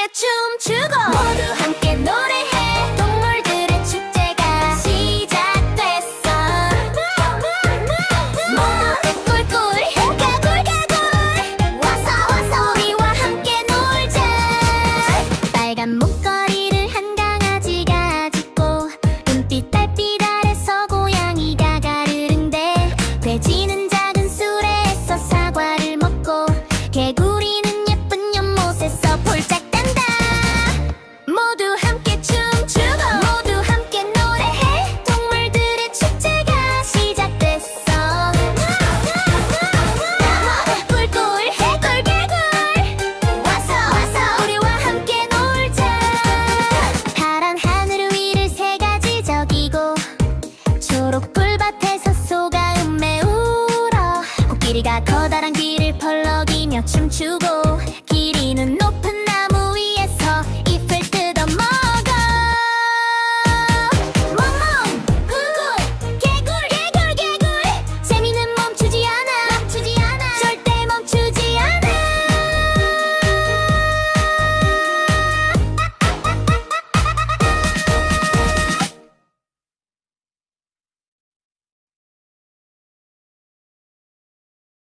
함께 춤추고. 커다란 길을 펄럭이며 춤추고